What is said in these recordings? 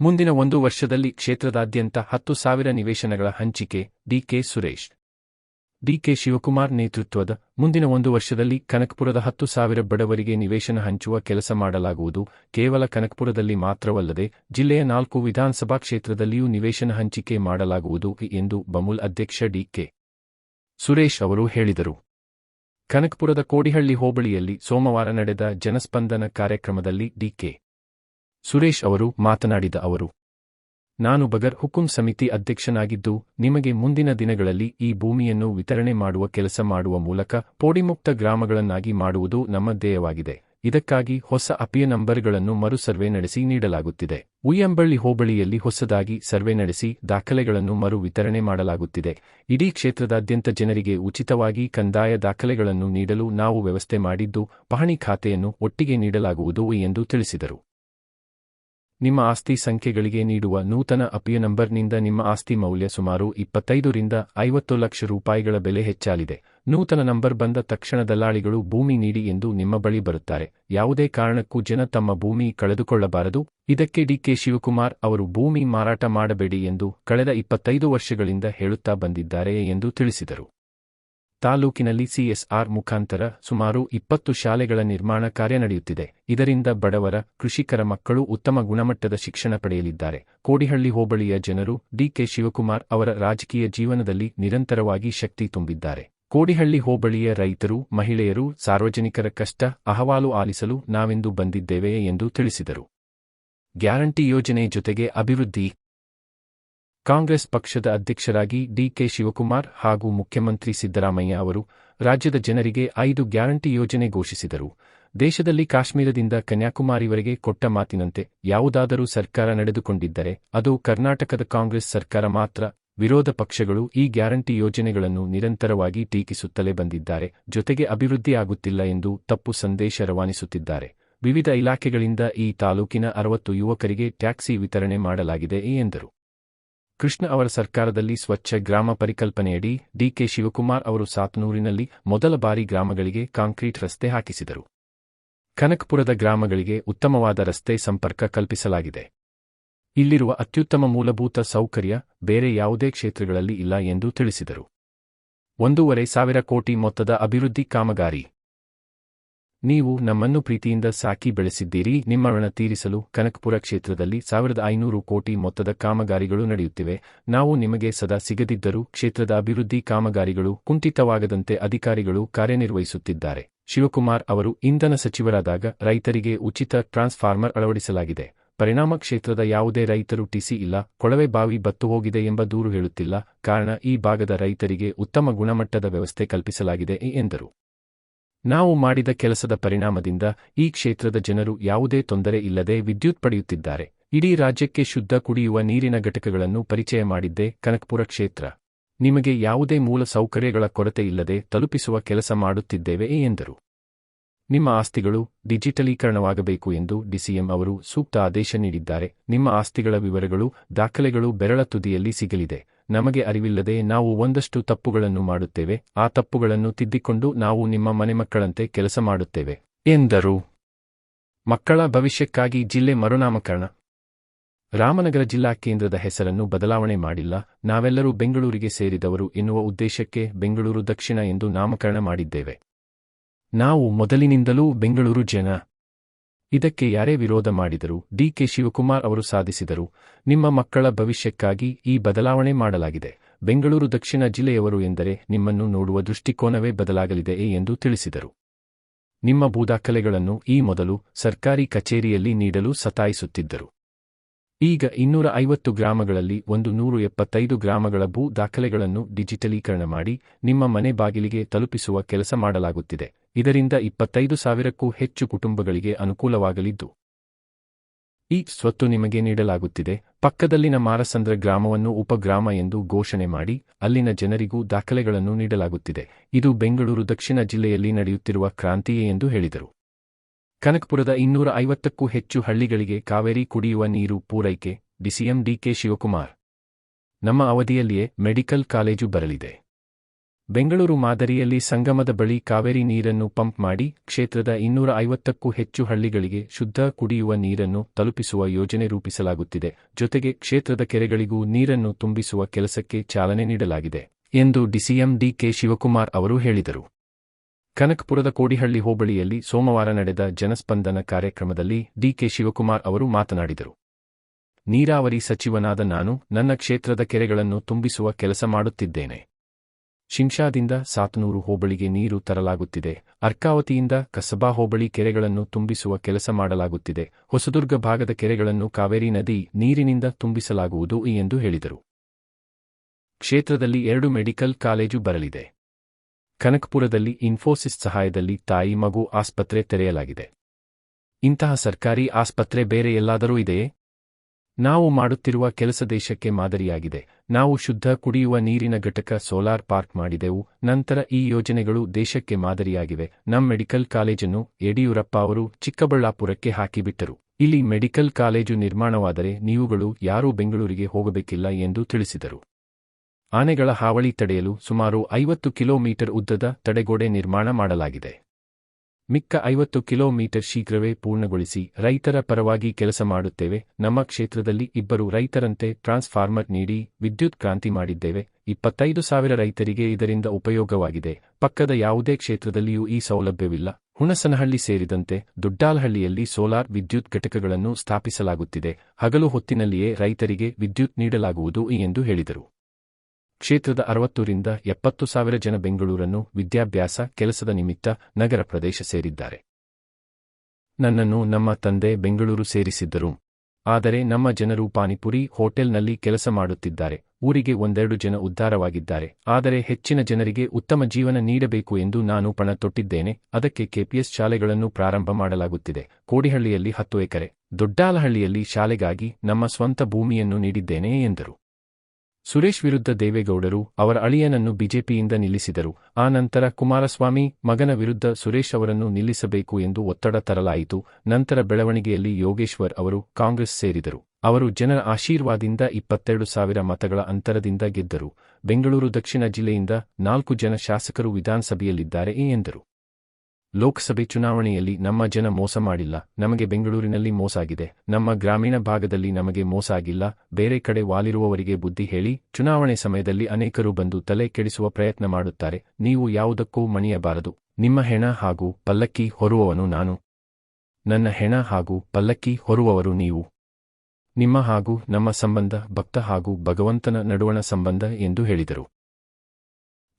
ಮುಂದಿನ ಒಂದು ವರ್ಷದಲ್ಲಿ ಕ್ಷೇತ್ರದಾದ್ಯಂತ ಹತ್ತು ಸಾವಿರ ನಿವೇಶನಗಳ ಹಂಚಿಕೆ ಡಿಕೆ ಸುರೇಶ್. ಡಿಕೆ ಶಿವಕುಮಾರ್ ನೇತೃತ್ವದ ಮುಂದಿನ ಒಂದು ವರ್ಷದಲ್ಲಿ ಕನಕಪುರದ ಹತ್ತು ಸಾವಿರ ಬಡವರಿಗೆ ನಿವೇಶನ ಹಂಚುವ ಕೆಲಸ ಮಾಡಲಾಗುವುದು. ಕೇವಲ ಕನಕಪುರದಲ್ಲಿ ಮಾತ್ರವಲ್ಲದೆ ಜಿಲ್ಲೆಯ ನಾಲ್ಕು ವಿಧಾನಸಭಾ ಕ್ಷೇತ್ರದಲ್ಲಿಯೂ ನಿವೇಶನ ಹಂಚಿಕೆ ಮಾಡಲಾಗುವುದು ಎಂದು ಬಮುಲ್ ಅಧ್ಯಕ್ಷ ಡಿಕೆ ಸುರೇಶ್ ಅವರು ಹೇಳಿದರು. ಕನಕಪುರದ ಕೋಡಿಹಳ್ಳಿ ಹೋಬಳಿಯಲ್ಲಿ ಸೋಮವಾರ ನಡೆದ ಜನಸ್ಪಂದನ ಕಾರ್ಯಕ್ರಮದಲ್ಲಿ ಡಿಕೆ ಸುರೇಶ್ ಅವರು ಮಾತನಾಡಿದ ಅವರು, ನಾನು ಬಗರ್ ಹುಕುಂ ಸಮಿತಿ ಅಧ್ಯಕ್ಷನಾಗಿದ್ದು, ನಿಮಗೆ ಮುಂದಿನ ದಿನಗಳಲ್ಲಿ ಈ ಭೂಮಿಯನ್ನು ವಿತರಣೆ ಮಾಡುವ ಕೆಲಸ ಮಾಡುವ ಮೂಲಕ ಪೋಡಿಮುಕ್ತ ಗ್ರಾಮಗಳನ್ನಾಗಿ ಮಾಡುವುದು ನಮ್ಮ ಧ್ಯೇಯವಾಗಿದೆ. ಇದಕ್ಕಾಗಿ ಹೊಸ ಅಪಿಯ ನಂಬರ್ಗಳನ್ನು ಮರು ಸರ್ವೆ ನಡೆಸಿ ನೀಡಲಾಗುತ್ತಿದೆ. ಉಯ್ಯಂಬಳ್ಳಿ ಹೋಬಳಿಯಲ್ಲಿ ಹೊಸದಾಗಿ ಸರ್ವೆ ನಡೆಸಿ ದಾಖಲೆಗಳನ್ನು ಮರು ವಿತರಣೆ ಮಾಡಲಾಗುತ್ತಿದೆ. ಇಡೀ ಕ್ಷೇತ್ರದಾದ್ಯಂತ ಜನರಿಗೆ ಉಚಿತವಾಗಿ ಕಂದಾಯ ದಾಖಲೆಗಳನ್ನು ನೀಡಲು ನಾವು ವ್ಯವಸ್ಥೆ ಮಾಡಿದ್ದು, ಪಹಣಿ ಖಾತೆಯನ್ನು ಒಟ್ಟಿಗೆ ನೀಡಲಾಗುವುದು ಎಂದು ತಿಳಿಸಿದರು. ನಿಮ್ಮ ಆಸ್ತಿ ಸಂಖ್ಯೆಗಳಿಗೆ ನೀಡುವ ನೂತನ ಅಪಿಯ ನಂಬರ್ನಿಂದ ನಿಮ್ಮ ಆಸ್ತಿ ಮೌಲ್ಯ ಸುಮಾರು ಇಪ್ಪತ್ತೈದರಿಂದ ಐವತ್ತು ಲಕ್ಷ ರೂಪಾಯಿಗಳ ಬೆಲೆ ಹೆಚ್ಚಾಲಿದೆ ನೂತನ ನಂಬರ್ ಬಂದ ತಕ್ಷಣ ದಲ್ಲಾಳಿಗಳು ಭೂಮಿ ನೀಡಿ ಎಂದು ನಿಮ್ಮ ಬಳಿ ಬರುತ್ತಾರೆ. ಯಾವುದೇ ಕಾರಣಕ್ಕೂ ಜನ ತಮ್ಮ ಭೂಮಿ ಕಳೆದುಕೊಳ್ಳಬಾರದು. ಇದಕ್ಕೆ ಡಿಕೆ ಶಿವಕುಮಾರ್ ಅವರು ಭೂಮಿ ಮಾರಾಟ ಮಾಡಬೇಡಿ ಎಂದು ಕಳೆದ ಇಪ್ಪತ್ತೈದು ವರ್ಷಗಳಿಂದ ಹೇಳುತ್ತಾ ಬಂದಿದ್ದಾರೆ ಎಂದು ತಿಳಿಸಿದರು. ತಾಲೂಕಿನಲ್ಲಿ ಸಿಎಸ್ಆರ್ ಮುಖಾಂತರ ಸುಮಾರು ಇಪ್ಪತ್ತು ಶಾಲೆಗಳ ನಿರ್ಮಾಣ ಕಾರ್ಯ ನಡೆಯುತ್ತಿದೆ. ಇದರಿಂದ ಬಡವರ, ಕೃಷಿಕರ ಮಕ್ಕಳು ಉತ್ತಮ ಗುಣಮಟ್ಟದ ಶಿಕ್ಷಣ ಪಡೆಯಲಿದ್ದಾರೆ. ಕೋಡಿಹಳ್ಳಿ ಹೋಬಳಿಯ ಜನರು ಡಿಕೆ ಶಿವಕುಮಾರ್ ಅವರ ರಾಜಕೀಯ ಜೀವನದಲ್ಲಿ ನಿರಂತರವಾಗಿ ಶಕ್ತಿ ತುಂಬಿದ್ದಾರೆ. ಕೋಡಿಹಳ್ಳಿ ಹೋಬಳಿಯ ರೈತರು, ಮಹಿಳೆಯರು ಸಾರ್ವಜನಿಕರ ಕಷ್ಟ, ಅಹವಾಲು ಆಲಿಸಲು ನಾವೆಂದು ಬಂದಿದ್ದೇವೆ ಎಂದು ತಿಳಿಸಿದರು. ಗ್ಯಾರಂಟಿ ಯೋಜನೆ ಜೊತೆಗೆ ಅಭಿವೃದ್ಧಿ ಕಾಂಗ್ರೆಸ್ ಪಕ್ಷದ ಅಧ್ಯಕ್ಷರಾಗಿ ಡಿಕೆ ಶಿವಕುಮಾರ್ ಹಾಗೂ ಮುಖ್ಯಮಂತ್ರಿ ಸಿದ್ದರಾಮಯ್ಯ ಅವರು ರಾಜ್ಯದ ಜನರಿಗೆ ಐದು ಗ್ಯಾರಂಟಿ ಯೋಜನೆ ಘೋಷಿಸಿದರು. ದೇಶದಲ್ಲಿ ಕಾಶ್ಮೀರದಿಂದ ಕನ್ಯಾಕುಮಾರಿವರೆಗೆ ಕೊಟ್ಟ ಮಾತಿನಂತೆ ಯಾವುದಾದರೂ ಸರ್ಕಾರ ನಡೆದುಕೊಂಡಿದ್ದರೆ ಅದು ಕರ್ನಾಟಕದ ಕಾಂಗ್ರೆಸ್ ಸರ್ಕಾರ ಮಾತ್ರ, ವಿರೋಧ ಪಕ್ಷಗಳು ಈ ಗ್ಯಾರಂಟಿ ಯೋಜನೆಗಳನ್ನು ನಿರಂತರವಾಗಿ ಟೀಕಿಸುತ್ತಲೇ ಬಂದಿದ್ದಾರೆ, ಜೊತೆಗೆ ಅಭಿವೃದ್ಧಿ ಆಗುತ್ತಿಲ್ಲ ಎಂದು ತಪ್ಪು ಸಂದೇಶ ರವಾನಿಸುತ್ತಿದ್ದಾರೆ. ವಿವಿಧ ಇಲಾಖೆಗಳಿಂದ ಈ ತಾಲೂಕಿನ ಅರವತ್ತು ಯುವಕರಿಗೆ ಟ್ಯಾಕ್ಸಿ ವಿತರಣೆ ಮಾಡಲಾಗಿದೆ ಎಂದರು. ಕೃಷ್ಣ ಅವರ ಸರ್ಕಾರದಲ್ಲಿ ಸ್ವಚ್ಛ ಗ್ರಾಮ ಪರಿಕಲ್ಪನೆಯಡಿ ಡಿಕೆ ಶಿವಕುಮಾರ್ ಅವರು ಸಾತ್ನೂರಿನಲ್ಲಿ ಮೊದಲ ಬಾರಿ ಗ್ರಾಮಗಳಿಗೆ ಕಾಂಕ್ರೀಟ್ ರಸ್ತೆ ಹಾಕಿಸಿದರು. ಕನಕಪುರದ ಗ್ರಾಮಗಳಿಗೆ ಉತ್ತಮವಾದ ರಸ್ತೆ ಸಂಪರ್ಕ ಕಲ್ಪಿಸಲಾಗಿದೆ. ಇಲ್ಲಿರುವ ಅತ್ಯುತ್ತಮ ಮೂಲಭೂತ ಸೌಕರ್ಯ ಬೇರೆ ಯಾವುದೇ ಕ್ಷೇತ್ರಗಳಲ್ಲಿ ಇಲ್ಲ ಎಂದು ತಿಳಿಸಿದರು. ಒಂದೂವರೆ ಸಾವಿರ ಕೋಟಿ ಮೊತ್ತದ ಅಭಿವೃದ್ಧಿ ಕಾಮಗಾರಿ ನೀವು ನಮ್ಮನ್ನು ಪ್ರೀತಿಯಿಂದ ಸಾಕಿ ಬೆಳೆಸಿದ್ದೀರಿ. ನಿಮ್ಮ ಋಣ ತೀರಿಸಲು ಕನಕಪುರ ಕ್ಷೇತ್ರದಲ್ಲಿ ಸಾವಿರದ ಐನೂರು ಕೋಟಿ ಮೊತ್ತದ ಕಾಮಗಾರಿಗಳು ನಡೆಯುತ್ತಿವೆ. ನಾವು ನಿಮಗೆ ಸದಾ ಸಿಗದಿದ್ದರೂ ಕ್ಷೇತ್ರದ ಅಭಿವೃದ್ಧಿ ಕಾಮಗಾರಿಗಳು ಕುಂಠಿತವಾಗದಂತೆ ಅಧಿಕಾರಿಗಳು ಕಾರ್ಯನಿರ್ವಹಿಸುತ್ತಿದ್ದಾರೆ. ಶಿವಕುಮಾರ್ ಅವರು ಇಂಧನ ಸಚಿವರಾದಾಗ ರೈತರಿಗೆ ಉಚಿತ ಟ್ರಾನ್ಸ್ಫಾರ್ಮರ್ ಅಳವಡಿಸಲಾಗಿದೆ. ಪರಿಣಾಮ ಕ್ಷೇತ್ರದ ಯಾವುದೇ ರೈತರು ಟಿಸಿ ಇಲ್ಲ, ಕೊಳವೆ ಬಾವಿ ಬತ್ತು ಹೋಗಿದೆ ಎಂಬ ದೂರು ಹೇಳುತ್ತಿಲ್ಲ. ಕಾರಣ ಈ ಭಾಗದ ರೈತರಿಗೆ ಉತ್ತಮ ಗುಣಮಟ್ಟದ ವ್ಯವಸ್ಥೆ ಕಲ್ಪಿಸಲಾಗಿದೆ ಎಂದರು. ನಾವು ಮಾಡಿದ ಕೆಲಸದ ಪರಿಣಾಮದಿಂದ ಈ ಕ್ಷೇತ್ರದ ಜನರು ಯಾವುದೇ ತೊಂದರೆ ಇಲ್ಲದೆ ವಿದ್ಯುತ್ ಪಡೆಯುತ್ತಿದ್ದಾರೆ. ಇಡೀ ರಾಜ್ಯಕ್ಕೆ ಶುದ್ಧ ಕುಡಿಯುವ ನೀರಿನ ಘಟಕಗಳನ್ನು ಪರಿಚಯ ಮಾಡಿದ್ದೇ ಕನಕ್ಪುರ ಕ್ಷೇತ್ರ. ನಿಮಗೆ ಯಾವುದೇ ಮೂಲ ಸೌಕರ್ಯಗಳ ಕೊರತೆ ಇಲ್ಲದೆ ತಲುಪಿಸುವ ಕೆಲಸ ಮಾಡುತ್ತಿದ್ದೇವೆ ಎಂದರು. ನಿಮ್ಮ ಆಸ್ತಿಗಳು ಡಿಜಿಟಲೀಕರಣವಾಗಬೇಕು ಎಂದು ಡಿಸಿಎಂ ಅವರು ಸೂಕ್ತ ಆದೇಶ ನೀಡಿದ್ದಾರೆ. ನಿಮ್ಮ ಆಸ್ತಿಗಳ ವಿವರಗಳು, ದಾಖಲೆಗಳು ಬೆರಳ ತುದಿಯಲ್ಲಿ ಸಿಗಲಿದೆ. ನಮಗೆ ಅರಿವಿಲ್ಲದೆ ನಾವು ಒಂದಷ್ಟು ತಪ್ಪುಗಳನ್ನು ಮಾಡುತ್ತೇವೆ. ಆ ತಪ್ಪುಗಳನ್ನು ತಿದ್ದಿಕೊಂಡು ನಾವು ನಿಮ್ಮ ಮನೆಮಕ್ಕಳಂತೆ ಕೆಲಸ ಮಾಡುತ್ತೇವೆ, ಎಂದರು. ಮಕ್ಕಳ ಭವಿಷ್ಯಕ್ಕಾಗಿ ಜಿಲ್ಲೆ ಮರುನಾಮಕರಣ. ರಾಮನಗರ ಜಿಲ್ಲಾ ಕೇಂದ್ರದ ಹೆಸರನ್ನು ಬದಲಾವಣೆ ಮಾಡಿಲ್ಲ. ನಾವೆಲ್ಲರೂ ಬೆಂಗಳೂರಿಗೆ ಸೇರಿದವರು ಎನ್ನುವ ಉದ್ದೇಶಕ್ಕೆ ಬೆಂಗಳೂರು ದಕ್ಷಿಣ ಎಂದು ನಾಮಕರಣ ಮಾಡಿದ್ದೇವೆ. ನಾವು ಮೊದಲಿನಿಂದಲೂ ಬೆಂಗಳೂರು ಜನ. ಇದಕ್ಕೆ ಯಾರೇ ವಿರೋಧ ಮಾಡಿದರೂ ಡಿಕೆ ಶಿವಕುಮಾರ್ ಅವರು ಸಾಧಿಸಿದರು. ನಿಮ್ಮ ಮಕ್ಕಳ ಭವಿಷ್ಯಕ್ಕಾಗಿ ಈ ಬದಲಾವಣೆ ಮಾಡಲಾಗಿದೆ. ಬೆಂಗಳೂರು ದಕ್ಷಿಣ ಜಿಲ್ಲೆಯವರು ಎಂದರೆ ನಿಮ್ಮನ್ನು ನೋಡುವ ದೃಷ್ಟಿಕೋನವೇ ಬದಲಾಗಲಿದೆ ಎಂದು ತಿಳಿಸಿದರು. ನಿಮ್ಮ ಭೂದಾಖಲೆಗಳನ್ನು ಈ ಮೊದಲು ಸರ್ಕಾರಿ ಕಚೇರಿಯಲ್ಲಿ ನೀಡಲು ಸತಾಯಿಸುತ್ತಿದ್ದರು. ಈಗ ಇನ್ನೂರ ಐವತ್ತು ಗ್ರಾಮಗಳಲ್ಲಿ ಒಂದು ನೂರು ಎಪ್ಪತ್ತೈದು ಗ್ರಾಮಗಳ ಭೂ ದಾಖಲೆಗಳನ್ನು ಡಿಜಿಟಲೀಕರಣ ಮಾಡಿ ನಿಮ್ಮ ಮನೆ ಬಾಗಿಲಿಗೆ ತಲುಪಿಸುವ ಕೆಲಸ ಮಾಡಲಾಗುತ್ತಿದೆ. ಇದರಿಂದ ಇಪ್ಪತ್ತೈದು ಸಾವಿರಕ್ಕೂ ಹೆಚ್ಚು ಕುಟುಂಬಗಳಿಗೆ ಅನುಕೂಲವಾಗಲಿದ್ದು. ಈ ಸ್ವತ್ತು ನಿಮಗೆ ನೀಡಲಾಗುತ್ತಿದೆ. ಪಕ್ಕದಲ್ಲಿನ ಮಾರಸಂದ್ರ ಗ್ರಾಮವನ್ನು ಉಪಗ್ರಾಮ ಎಂದು ಘೋಷಣೆ ಮಾಡಿ ಅಲ್ಲಿನ ಜನರಿಗೂ ದಾಖಲೆಗಳನ್ನು ನೀಡಲಾಗುತ್ತಿದೆ. ಇದು ಬೆಂಗಳೂರು ದಕ್ಷಿಣ ಜಿಲ್ಲೆಯಲ್ಲಿ ನಡೆಯುತ್ತಿರುವ ಕ್ರಾಂತಿಯೇ ಎಂದು ಹೇಳಿದರು. ಕನಕಪುರದ ಇನ್ನೂರ ಐವತ್ತಕ್ಕೂ ಹೆಚ್ಚು ಹಳ್ಳಿಗಳಿಗೆ ಕಾವೇರಿ ಕುಡಿಯುವ ನೀರು ಪೂರೈಕೆ ಡಿಸಿಎಂ ಡಿಕೆ ಶಿವಕುಮಾರ್. ನಮ್ಮ ಅವಧಿಯಲ್ಲಿಯೇ ಮೆಡಿಕಲ್ ಕಾಲೇಜು ಬರಲಿದೆ. ಬೆಂಗಳೂರು ಮಾದರಿಯಲ್ಲಿ ಸಂಗಮದ ಬಳಿ ಕಾವೇರಿ ನೀರನ್ನು ಪಂಪ್ ಮಾಡಿ ಕ್ಷೇತ್ರದ ಇನ್ನೂರ ಐವತ್ತಕ್ಕೂ ಹೆಚ್ಚು ಹಳ್ಳಿಗಳಿಗೆ ಶುದ್ಧ ಕುಡಿಯುವ ನೀರನ್ನು ತಲುಪಿಸುವ ಯೋಜನೆ ರೂಪಿಸಲಾಗುತ್ತಿದೆ. ಜೊತೆಗೆ ಕ್ಷೇತ್ರದ ಕೆರೆಗಳಿಗೂ ನೀರನ್ನು ತುಂಬಿಸುವ ಕೆಲಸಕ್ಕೆ ಚಾಲನೆ ನೀಡಲಾಗಿದೆ ಎಂದು ಡಿಸಿಎಂ ಡಿಕೆ ಶಿವಕುಮಾರ್ ಅವರು ಹೇಳಿದರು. ಕನಕಪುರದ ಕೋಡಿಹಳ್ಳಿ ಹೋಬಳಿಯಲ್ಲಿ ಸೋಮವಾರ ನಡೆದ ಜನಸ್ಪಂದನ ಕಾರ್ಯಕ್ರಮದಲ್ಲಿ ಡಿಕೆ ಶಿವಕುಮಾರ್ ಅವರು ಮಾತನಾಡಿದರು. ನೀರಾವರಿ ಸಚಿವನಾದ ನಾನು ನನ್ನ ಕ್ಷೇತ್ರದ ಕೆರೆಗಳನ್ನು ತುಂಬಿಸುವ ಕೆಲಸ ಮಾಡುತ್ತಿದ್ದೇನೆ. ಶಿಂಷಾದಿಂದ ಸಾತನೂರು ಹೋಬಳಿಗೆ ನೀರು ತರಲಾಗುತ್ತಿದೆ. ಅರ್ಕಾವತಿಯಿಂದ ಕಸಬಾ ಹೋಬಳಿ ಕೆರೆಗಳನ್ನು ತುಂಬಿಸುವ ಕೆಲಸ ಮಾಡಲಾಗುತ್ತಿದೆ. ಹೊಸದುರ್ಗ ಭಾಗದ ಕೆರೆಗಳನ್ನು ಕಾವೇರಿ ನದಿ ನೀರಿನಿಂದ ತುಂಬಿಸಲಾಗುವುದು ಎಂದು ಹೇಳಿದರು. ಕ್ಷೇತ್ರದಲ್ಲಿ ಎರಡು ಮೆಡಿಕಲ್ ಕಾಲೇಜು ಬರಲಿದೆ. ಕನಕಪುರದಲ್ಲಿ ಇನ್ಫೋಸಿಸ್ ಸಹಾಯದಲ್ಲಿ ತಾಯಿ ಮಗು ಆಸ್ಪತ್ರೆ ತೆರೆಯಲಾಗಿದೆ. ಇಂತಹ ಸರ್ಕಾರಿ ಆಸ್ಪತ್ರೆ ಬೇರೆ ಎಲ್ಲಾದರೂ ಇದೆಯೇ? ನಾವು ಮಾಡುತ್ತಿರುವ ಕೆಲಸ ದೇಶಕ್ಕೆ ಮಾದರಿಯಾಗಿದೆ. ನಾವು ಶುದ್ಧ ಕುಡಿಯುವ ನೀರಿನ ಘಟಕ ಸೋಲಾರ್ ಪಾರ್ಕ್ ಮಾಡಿದೆವು. ನಂತರ ಈ ಯೋಜನೆಗಳು ದೇಶಕ್ಕೆ ಮಾದರಿಯಾಗಿವೆ. ನಮ್ಮ ಮೆಡಿಕಲ್ ಕಾಲೇಜನ್ನು ಯಡಿಯೂರಪ್ಪ ಅವರು ಚಿಕ್ಕಬಳ್ಳಾಪುರಕ್ಕೆ ಹಾಕಿಬಿಟ್ಟರು. ಇಲ್ಲಿ ಮೆಡಿಕಲ್ ಕಾಲೇಜು ನಿರ್ಮಾಣವಾದರೆ ನೀವುಗಳು ಯಾರೂ ಬೆಂಗಳೂರಿಗೆ ಹೋಗಬೇಕಿಲ್ಲ ಎಂದು ತಿಳಿಸಿದರು. ಆನೆಗಳ ಹಾವಳಿ ತಡೆಯಲು ಸುಮಾರು ಐವತ್ತು ಕಿಲೋಮೀಟರ್ ಉದ್ದದ ತಡೆಗೋಡೆ ನಿರ್ಮಾಣ ಮಾಡಲಾಗಿದೆ. ಮಿಕ್ಕ ಐವತ್ತು ಕಿಲೋಮೀಟರ್ ಶೀಘ್ರವೇ ಪೂರ್ಣಗೊಳಿಸಿ ರೈತರ ಪರವಾಗಿ ಕೆಲಸ ಮಾಡುತ್ತೇವೆ. ನಮ್ಮ ಕ್ಷೇತ್ರದಲ್ಲಿ ಇಬ್ಬರು ರೈತರಂತೆ ಟ್ರಾನ್ಸ್ಫಾರ್ಮರ್ ನೀಡಿ ವಿದ್ಯುತ್ ಕ್ರಾಂತಿ ಮಾಡಿದ್ದೇವೆ. ಇಪ್ಪತ್ತೈದು ಸಾವಿರ ರೈತರಿಗೆ ಇದರಿಂದ ಉಪಯೋಗವಾಗಿದೆ. ಪಕ್ಕದ ಯಾವುದೇ ಕ್ಷೇತ್ರದಲ್ಲಿಯೂ ಈ ಸೌಲಭ್ಯವಿಲ್ಲ. ಹುಣಸನಹಳ್ಳಿ ಸೇರಿದಂತೆ ದೊಡ್ಡಾಲಹಳ್ಳಿಯಲ್ಲಿ ಸೋಲಾರ್ ವಿದ್ಯುತ್ ಘಟಕಗಳನ್ನು ಸ್ಥಾಪಿಸಲಾಗುತ್ತಿದೆ. ಹಗಲು ಹೊತ್ತಿನಲ್ಲಿಯೇ ರೈತರಿಗೆ ವಿದ್ಯುತ್ ನೀಡಲಾಗುವುದು ಎಂದು ಹೇಳಿದರು. ಕ್ಷೇತ್ರದ ಅರವತ್ತೂರಿಂದ ಎಪ್ಪತ್ತು ಸಾವಿರ ಜನ ಬೆಂಗಳೂರನ್ನು ವಿದ್ಯಾಭ್ಯಾಸ ಕೆಲಸದ ನಿಮಿತ್ತ ನಗರ ಪ್ರದೇಶ ಸೇರಿದ್ದಾರೆ. ನನ್ನನ್ನು ನಮ್ಮ ತಂದೆ ಬೆಂಗಳೂರು ಸೇರಿಸಿದ್ದರು. ಆದರೆ ನಮ್ಮ ಜನರು ಪಾನಿಪುರಿ ಹೋಟೆಲ್ನಲ್ಲಿ ಕೆಲಸ ಮಾಡುತ್ತಿದ್ದಾರೆ. ಊರಿಗೆ ಒಂದೆರಡು ಜನ ಉದ್ಧಾರವಾಗಿದ್ದಾರೆ. ಆದರೆ ಹೆಚ್ಚಿನ ಜನರಿಗೆ ಉತ್ತಮ ಜೀವನ ನೀಡಬೇಕು ಎಂದು ನಾನು ಪಣ ತೊಟ್ಟಿದ್ದೇನೆ. ಅದಕ್ಕೆ ಕೆಪಿಎಸ್ ಶಾಲೆಗಳನ್ನು ಪ್ರಾರಂಭ ಮಾಡಲಾಗುತ್ತಿದೆ. ಕೋಡಿಹಳ್ಳಿಯಲ್ಲಿ ಹತ್ತು ಎಕರೆ, ದೊಡ್ಡಾಲಹಳ್ಳಿಯಲ್ಲಿ ಶಾಲೆಗಾಗಿ ನಮ್ಮ ಸ್ವಂತ ಭೂಮಿಯನ್ನು ನೀಡಿದ್ದೇನೆ ಎಂದರು. ಸುರೇಶ್ ವಿರುದ್ಧ ದೇವೇಗೌಡರು ಅವರ ಅಳಿಯನನ್ನು ಬಿಜೆಪಿಯಿಂದ ನಿಲ್ಲಿಸಿದರು. ಆ ನಂತರ ಕುಮಾರಸ್ವಾಮಿ ಮಗನ ವಿರುದ್ಧ ಸುರೇಶ್ ಅವರನ್ನು ನಿಲ್ಲಿಸಬೇಕು ಎಂದು ಒತ್ತಡ ತರಲಾಯಿತು. ನಂತರ ಬೆಳವಣಿಗೆಯಲ್ಲಿ ಯೋಗೇಶ್ವರ್ ಅವರು ಕಾಂಗ್ರೆಸ್ ಸೇರಿದರು. ಅವರು ಜನರ ಆಶೀರ್ವಾದಿಂದ ಇಪ್ಪತ್ತೆರಡು ಸಾವಿರ ಮತಗಳ ಅಂತರದಿಂದ ಗೆದ್ದರು. ಬೆಂಗಳೂರು ದಕ್ಷಿಣ ಜಿಲ್ಲೆಯಿಂದ ನಾಲ್ಕು ಜನ ಶಾಸಕರು ವಿಧಾನಸಭೆಯಲ್ಲಿದ್ದಾರೆ ಎಂದರು. ಲೋಕಸಭೆ ಚುನಾವಣೆಯಲ್ಲಿ ನಮ್ಮ ಜನ ಮೋಸ ಮಾಡಿಲ್ಲ, ನಮಗೆ ಬೆಂಗಳೂರಿನಲ್ಲಿ ಮೋಸ ಆಗಿದೆ ನಮ್ಮ ಗ್ರಾಮೀಣ ಭಾಗದಲ್ಲಿ ನಮಗೆ ಮೋಸ ಆಗಿಲ್ಲ ಬೇರೆ ಕಡೆ ವಾಲಿರುವವರಿಗೆ ಬುದ್ಧಿ ಹೇಳಿ, ಚುನಾವಣೆ ಸಮಯದಲ್ಲಿ ಅನೇಕರು ಬಂದು ತಲೆ ಕೆಡಿಸುವ ಪ್ರಯತ್ನ ಮಾಡುತ್ತಾರೆ, ನೀವು ಯಾವುದಕ್ಕೂ ಮಣಿಯಬಾರದು, ನಿಮ್ಮ ಹೆಣ ಹಾಗೂ ಪಲ್ಲಕ್ಕಿ ಹೊರುವವನು ನಾನು. ನನ್ನ ಹೆಣ ಹಾಗೂ ಪಲ್ಲಕ್ಕಿ ಹೊರುವವರು ನೀವು. ನಿಮ್ಮ ಹಾಗೂ ನಮ್ಮ ಸಂಬಂಧ, ಭಕ್ತ ಹಾಗೂ ಭಗವಂತನ ನಡುವಣ ಸಂಬಂಧ ಎಂದು ಹೇಳಿದರು.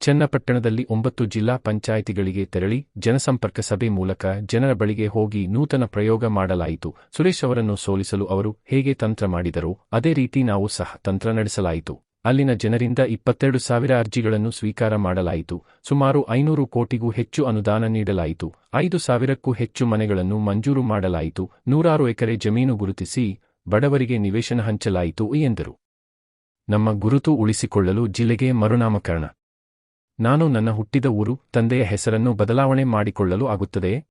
ಚನ್ನಪಟ್ಟಣದಲ್ಲಿ ಒಂಬತ್ತು ಜಿಲ್ಲಾ ಪಂಚಾಯಿತಿಗಳಿಗೆ ತೆರಳಿ ಜನಸಂಪರ್ಕ ಸಭೆ ಮೂಲಕ ಜನರ ಬಳಿಗೆ ಹೋಗಿ ನೂತನ ಪ್ರಯೋಗ ಮಾಡಲಾಯಿತು. ಸುರೇಶ್ ಅವರನ್ನು ಸೋಲಿಸಲು ಅವರು ಹೇಗೆ ತಂತ್ರ ಮಾಡಿದರೋ? ಅದೇ ರೀತಿ ನಾವು ಸಹ ತಂತ್ರ ನಡೆಸಲಾಯಿತು. ಅಲ್ಲಿನ ಜನರಿಂದ ಇಪ್ಪತ್ತೆರಡು ಸಾವಿರ ಅರ್ಜಿಗಳನ್ನು ಸ್ವೀಕಾರ ಮಾಡಲಾಯಿತು. ಸುಮಾರು ಐನೂರು ಕೋಟಿಗೂ ಹೆಚ್ಚು ಅನುದಾನ ನೀಡಲಾಯಿತು. ಐದು ಸಾವಿರಕ್ಕೂ ಹೆಚ್ಚು ಮನೆಗಳನ್ನು ಮಂಜೂರು ಮಾಡಲಾಯಿತು. ನೂರಾರು ಎಕರೆ ಜಮೀನು ಗುರುತಿಸಿ ಬಡವರಿಗೆ ನಿವೇಶನ ಹಂಚಲಾಯಿತು ಎಂದರು. ನಮ್ಮ ಗುರುತು ಉಳಿಸಿಕೊಳ್ಳಲು ಜಿಲ್ಲೆಗೆ ಮರುನಾಮಕರಣ. ನಾನು ನನ್ನ ಹುಟ್ಟಿದ ಊರು, ತಂದೆಯ ಹೆಸರನ್ನು ಬದಲಾವಣೆ ಮಾಡಿಕೊಳ್ಳಲು ಆಗುತ್ತದೆಯೇ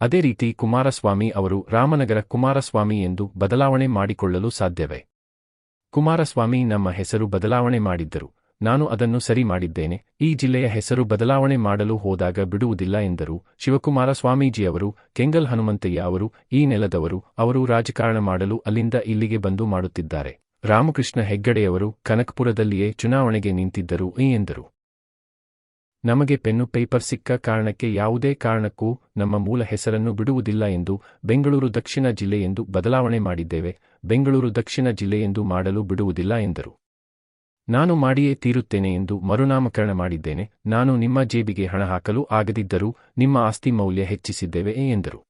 ಅದೇ ರೀತಿ ಕುಮಾರಸ್ವಾಮಿ ಅವರು ರಾಮನಗರ ಕುಮಾರಸ್ವಾಮಿ ಎಂದು ಬದಲಾವಣೆ ಮಾಡಿಕೊಳ್ಳಲು ಸಾಧ್ಯವೇ? ಕುಮಾರಸ್ವಾಮಿ ನಮ್ಮ ಹೆಸರು ಬದಲಾವಣೆ ಮಾಡಿದ್ದರು. ನಾನು ಅದನ್ನು ಸರಿ ಮಾಡಿದ್ದೇನೆ. ಈ ಜಿಲ್ಲೆಯ ಹೆಸರು ಬದಲಾವಣೆ ಮಾಡಲು ಹೋದಾಗ ಬಿಡುವುದಿಲ್ಲ ಎಂದರು. ಶಿವಕುಮಾರ ಸ್ವಾಮೀಜಿಯವರು ಕೆಂಗಲ್ ಹನುಮಂತಯ್ಯ ಅವರು, ಈ ನೆಲದವರು, ಅವರು ರಾಜಕಾರಣ ಮಾಡಲು ಅಲ್ಲಿಂದ ಇಲ್ಲಿಗೆ ಬಂದು ಮಾಡುತ್ತಿದ್ದಾರೆ. ರಾಮಕೃಷ್ಣ ಹೆಗ್ಗಡೆಯವರು ಕನಕಪುರದಲ್ಲಿಯೇ ಚುನಾವಣೆಗೆ ನಿಂತಿದ್ದರು ಎಂದರು. ನಮಗೆ ಪೆನ್ನು ಪೇಪರ್ ಸಿಕ್ಕ ಕಾರಣಕ್ಕೆ ಯಾವುದೇ ಕಾರಣಕ್ಕೂ ನಮ್ಮ ಮೂಲ ಹೆಸರನ್ನು ಬಿಡುವುದಿಲ್ಲ ಎಂದು ಬೆಂಗಳೂರು ದಕ್ಷಿಣ ಜಿಲ್ಲೆ ಎಂದು ಬದಲಾವಣೆ ಮಾಡಿದ್ದೇವೆ, ಬೆಂಗಳೂರು ದಕ್ಷಿಣ ಜಿಲ್ಲೆ ಎಂದು ಮಾಡಲು ಬಿಡುವುದಿಲ್ಲ ಎಂದರು. ನಾನು ಮಾಡಿಯೇ ತೀರುತ್ತೇನೆ ಎಂದು ಮರುನಾಮಕರಣ ಮಾಡಿದ್ದೇನೆ, ನಾನು ನಿಮ್ಮ ಜೇಬಿಗೆ ಹಣ ಹಾಕಲು ಆಗದಿದ್ದರೂ ನಿಮ್ಮ ಆಸ್ತಿ ಮೌಲ್ಯ ಹೆಚ್ಚಿಸಿದ್ದೇವೆ ಎಂದರು.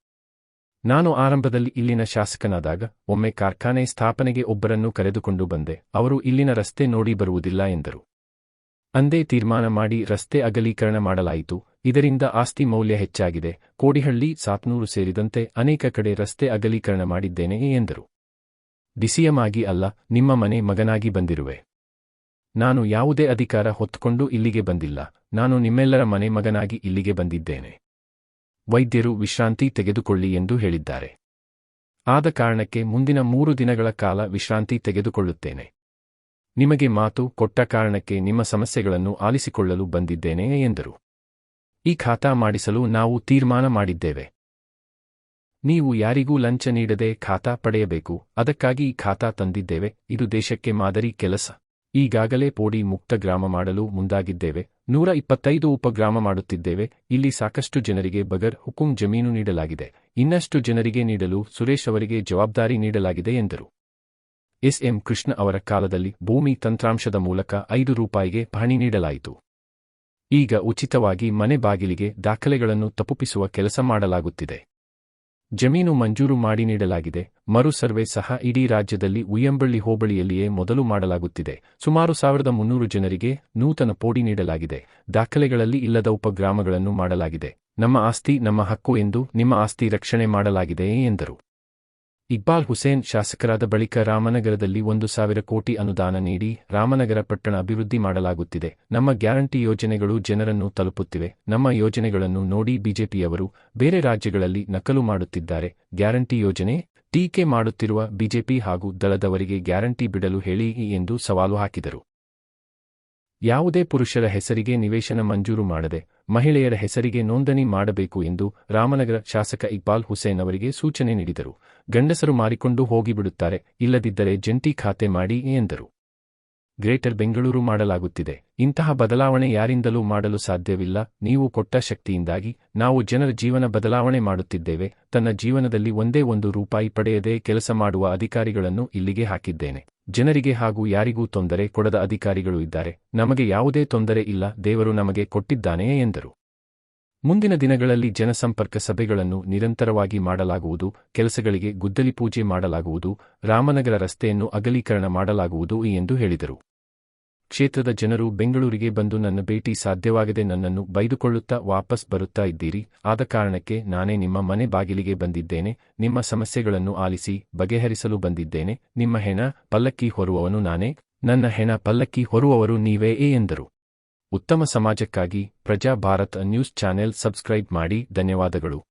ನಾನು ಆರಂಭದಲ್ಲಿ ಇಲ್ಲಿನ ಶಾಸಕನಾದಾಗ, ಒಮ್ಮೆ ಕಾರ್ಖಾನೆ ಸ್ಥಾಪನೆಗೆ ಒಬ್ಬರನ್ನು ಕರೆದುಕೊಂಡು ಬಂದೆ, ಅವರು ಇಲ್ಲಿನ ರಸ್ತೆ ನೋಡಿ ಬರುವುದಿಲ್ಲ ಎಂದರು. ಅಂದೇ ತೀರ್ಮಾನ ಮಾಡಿ ರಸ್ತೆ ಅಗಲೀಕರಣ ಮಾಡಲಾಯಿತು. ಇದರಿಂದ ಆಸ್ತಿ ಮೌಲ್ಯ ಹೆಚ್ಚಾಗಿದೆ. ಕೋಡಿಹಳ್ಳಿ ಸಾತ್ನೂರು ಸೇರಿದಂತೆ ಅನೇಕ ಕಡೆ ರಸ್ತೆ ಅಗಲೀಕರಣ ಮಾಡಿದ್ದೇನೆ ಎಂದರು. ಡಿಸಿಎಂ ಆಗಿ ಅಲ್ಲ, ನಿಮ್ಮ ಮನೆ ಮಗನಾಗಿ ಬಂದಿರುವೆ. ನಾನು ಯಾವುದೇ ಅಧಿಕಾರ ಹೊತ್ತುಕೊಂಡು ಇಲ್ಲಿಗೆ ಬಂದಿಲ್ಲ. ನಾನು ನಿಮ್ಮೆಲ್ಲರ ಮನೆ ಮಗನಾಗಿ ಇಲ್ಲಿಗೆ ಬಂದಿದ್ದೇನೆ. ವೈದ್ಯರು ವಿಶ್ರಾಂತಿ ತೆಗೆದುಕೊಳ್ಳಿ ಎಂದು ಹೇಳಿದ್ದಾರೆ. ಆದ ಕಾರಣಕ್ಕೆ ಮುಂದಿನ ಮೂರು ದಿನಗಳ ಕಾಲ ವಿಶ್ರಾಂತಿ ತೆಗೆದುಕೊಳ್ಳುತ್ತೇನೆ. ನಿಮಗೆ ಮಾತು ಕೊಟ್ಟ ಕಾರಣಕ್ಕೆ ನಿಮ್ಮ ಸಮಸ್ಯೆಗಳನ್ನು ಆಲಿಸಿಕೊಳ್ಳಲು ಬಂದಿದ್ದೇನೆ ಎಂದರು. ಈ ಖಾತಾ ಮಾಡಿಸಲು ನಾವು ತೀರ್ಮಾನ ಮಾಡಿದ್ದೇವೆ. ನೀವು ಯಾರಿಗೂ ಲಂಚ ನೀಡದೆ ಖಾತಾ ಪಡೆಯಬೇಕು, ಅದಕ್ಕಾಗಿ ಈ ಖಾತಾ ತಂದಿದ್ದೇವೆ, ಇದು ದೇಶಕ್ಕೆ ಮಾದರಿ ಕೆಲಸ. ಈಗಾಗಲೇ ಪೋಡಿ ಮುಕ್ತ ಗ್ರಾಮ ಮಾಡಲು ಮುಂದಾಗಿದ್ದೇವೆ, ನೂರ ಇಪ್ಪತ್ತೈದು ಉಪಗ್ರಾಮ ಮಾಡುತ್ತಿದ್ದೇವೆ, ಇಲ್ಲಿ ಸಾಕಷ್ಟು ಜನರಿಗೆ ಬಗರ್ ಹುಕುಂ ಜಮೀನು ನೀಡಲಾಗಿದೆ, ಇನ್ನಷ್ಟು ಜನರಿಗೆ ನೀಡಲು ಸುರೇಶ್ ಅವರಿಗೆ ಜವಾಬ್ದಾರಿ ನೀಡಲಾಗಿದೆ ಎಂದರು. ಎಸ್ಎಂ ಕೃಷ್ಣ ಅವರ ಕಾಲದಲ್ಲಿ ಭೂಮಿ ತಂತ್ರಾಂಶದ ಮೂಲಕ ಐದು ರೂಪಾಯಿಗೆ ಪಹಣಿ ನೀಡಲಾಯಿತು. ಈಗ ಉಚಿತವಾಗಿ ಮನೆ ಬಾಗಿಲಿಗೆ ದಾಖಲೆಗಳನ್ನು ತಪ್ಪುಪಿಸುವ ಕೆಲಸ ಮಾಡಲಾಗುತ್ತಿದೆ. ಜಮೀನು ಮಂಜೂರು ಮಾಡಿ ನೀಡಲಾಗಿದೆ. ಮರು ಸರ್ವೆ ಸಹ ಇಡೀ ರಾಜ್ಯದಲ್ಲಿ ಉಯ್ಯಂಬಳ್ಳಿ ಹೋಬಳಿಯಲ್ಲಿಯೇ ಮೊದಲು ಮಾಡಲಾಗುತ್ತಿದೆ. ಸುಮಾರು ಸಾವಿರದ ಮುನ್ನೂರು ಜನರಿಗೆ ನೂತನ ಪೋಡಿ ನೀಡಲಾಗಿದೆ. ದಾಖಲೆಗಳಲ್ಲಿ ಇಲ್ಲದ ಉಪಗ್ರಾಮಗಳನ್ನು ಮಾಡಲಾಗಿದೆ. ನಮ್ಮ ಆಸ್ತಿ ನಮ್ಮ ಹಕ್ಕು ಎಂದು ನಿಮ್ಮ ಆಸ್ತಿ ರಕ್ಷಣೆ ಮಾಡಲಾಗಿದೆ ಎಂದರು. ಇಕ್ಬಾಲ್ ಹುಸೇನ್ ಶಾಸಕರಾದ ಬಳಿಕ ರಾಮನಗರದಲ್ಲಿ ಒಂದು ಸಾವಿರ ಕೋಟಿ ಅನುದಾನ ನೀಡಿ ರಾಮನಗರ ಪಟ್ಟಣ ಅಭಿವೃದ್ಧಿ ಮಾಡಲಾಗುತ್ತಿದೆ. ನಮ್ಮ ಗ್ಯಾರಂಟಿ ಯೋಜನೆಗಳು ಜನರನ್ನು ತಲುಪುತ್ತಿವೆ. ನಮ್ಮ ಯೋಜನೆಗಳನ್ನು ನೋಡಿ ಬಿಜೆಪಿಯವರು ಬೇರೆ ರಾಜ್ಯಗಳಲ್ಲಿ ನಕಲು ಮಾಡುತ್ತಿದ್ದಾರೆ. ಗ್ಯಾರಂಟಿ ಯೋಜನೆ ಟೀಕೆ ಮಾಡುತ್ತಿರುವ ಬಿಜೆಪಿ ಹಾಗೂ ದಳದವರಿಗೆ ಗ್ಯಾರಂಟಿ ಬಿಡಲು ಹೇಳಿ ಎಂದು ಸವಾಲು ಹಾಕಿದರು. ಯಾವುದೇ ಪುರುಷರ ಹೆಸರಿಗೆ ನಿವೇಶನ ಮಂಜೂರು ಮಾಡದೆ ಮಹಿಳೆಯರ ಹೆಸರಿಗೆ ನೋಂದಣಿ ಮಾಡಬೇಕು ಎಂದು ರಾಮನಗರ ಶಾಸಕ ಇಕ್ಬಾಲ್ ಹುಸೇನ್ ಅವರಿಗೆ ಸೂಚನೆ ನೀಡಿದರು. ಗಂಡಸರು ಮಾರಿಕೊಂಡು ಹೋಗಿಬಿಡುತ್ತಾರೆ, ಇಲ್ಲದಿದ್ದರೆ ಜಂಟಿ ಖಾತೆ ಮಾಡಿ ಎಂದರು. ಗ್ರೇಟರ್ ಬೆಂಗಳೂರು ಮಾಡಲಾಗುತ್ತಿದೆ. ಇಂತಹ ಬದಲಾವಣೆ ಯಾರಿಂದಲೂ ಮಾಡಲು ಸಾಧ್ಯವಿಲ್ಲ. ನೀವು ಕೊಟ್ಟ ಶಕ್ತಿಯಿಂದಾಗಿ ನಾವು ಜನರ ಜೀವನ ಬದಲಾವಣೆ ಮಾಡುತ್ತಿದ್ದೇವೆ. ತನ್ನ ಜೀವನದಲ್ಲಿ ಒಂದೇ ಒಂದು ರೂಪಾಯಿ ಪಡೆಯದೇ ಕೆಲಸ ಮಾಡುವ ಅಧಿಕಾರಿಗಳನ್ನು ಇಲ್ಲಿಗೆ ಹಾಕಿದ್ದೇನೆ. ಜನರಿಗೆ ಹಾಗೂ ಯಾರಿಗೂ ತೊಂದರೆ ಕೊಡದ ಅಧಿಕಾರಿಗಳು ಇದ್ದಾರೆ. ನಮಗೆ ಯಾವುದೇ ತೊಂದರೆ ಇಲ್ಲ, ದೇವರು ನಮಗೆ ಕೊಟ್ಟಿದ್ದಾನೆಯೇ ಎಂದರು. ಮುಂದಿನ ದಿನಗಳಲ್ಲಿ ಜನಸಂಪರ್ಕ ಸಭೆಗಳನ್ನು ನಿರಂತರವಾಗಿ ಮಾಡಲಾಗುವುದು, ಕೆಲಸಗಳಿಗೆ ಗುದ್ದಲಿ ಪೂಜೆ ಮಾಡಲಾಗುವುದು, ರಾಮನಗರ ರಸ್ತೆಯನ್ನು ಅಗಲೀಕರಣ ಮಾಡಲಾಗುವುದು ಎಂದು ಹೇಳಿದರು. ಕ್ಷೇತ್ರದ ಜನರು ಬೆಂಗಳೂರಿಗೆ ಬಂದು ನನ್ನ ಭೇಟಿ ಸಾಧ್ಯವಾಗದೆ ನನ್ನನ್ನು ಬೈದುಕೊಳ್ಳುತ್ತಾ ವಾಪಸ್ ಬರುತ್ತಾ ಇದ್ದೀರಿ. ಆದ ಕಾರಣಕ್ಕೆ ನಾನೇ ನಿಮ್ಮ ಮನೆ ಬಾಗಿಲಿಗೆ ಬಂದಿದ್ದೇನೆ. ನಿಮ್ಮ ಸಮಸ್ಯೆಗಳನ್ನು ಆಲಿಸಿ ಬಗೆಹರಿಸಲು ಬಂದಿದ್ದೇನೆ. ನಿಮ್ಮ ಹೆಣ ಪಲ್ಲಕ್ಕಿ ಹೊರುವವನು ನಾನೇ. ನನ್ನ ಹೆಣ ಪಲ್ಲಕ್ಕಿ ಹೊರುವವರು ನೀವೇ ಏ ಎಂದರು. ಉತ್ತಮ ಸಮಾಜಕ್ಕಾಗಿ ಪ್ರಜಾ ಭಾರತ್ ನ್ಯೂಸ್ ಚಾನೆಲ್ ಸಬ್ಸ್ಕ್ರೈಬ್ ಮಾಡಿ. ಧನ್ಯವಾದಗಳು.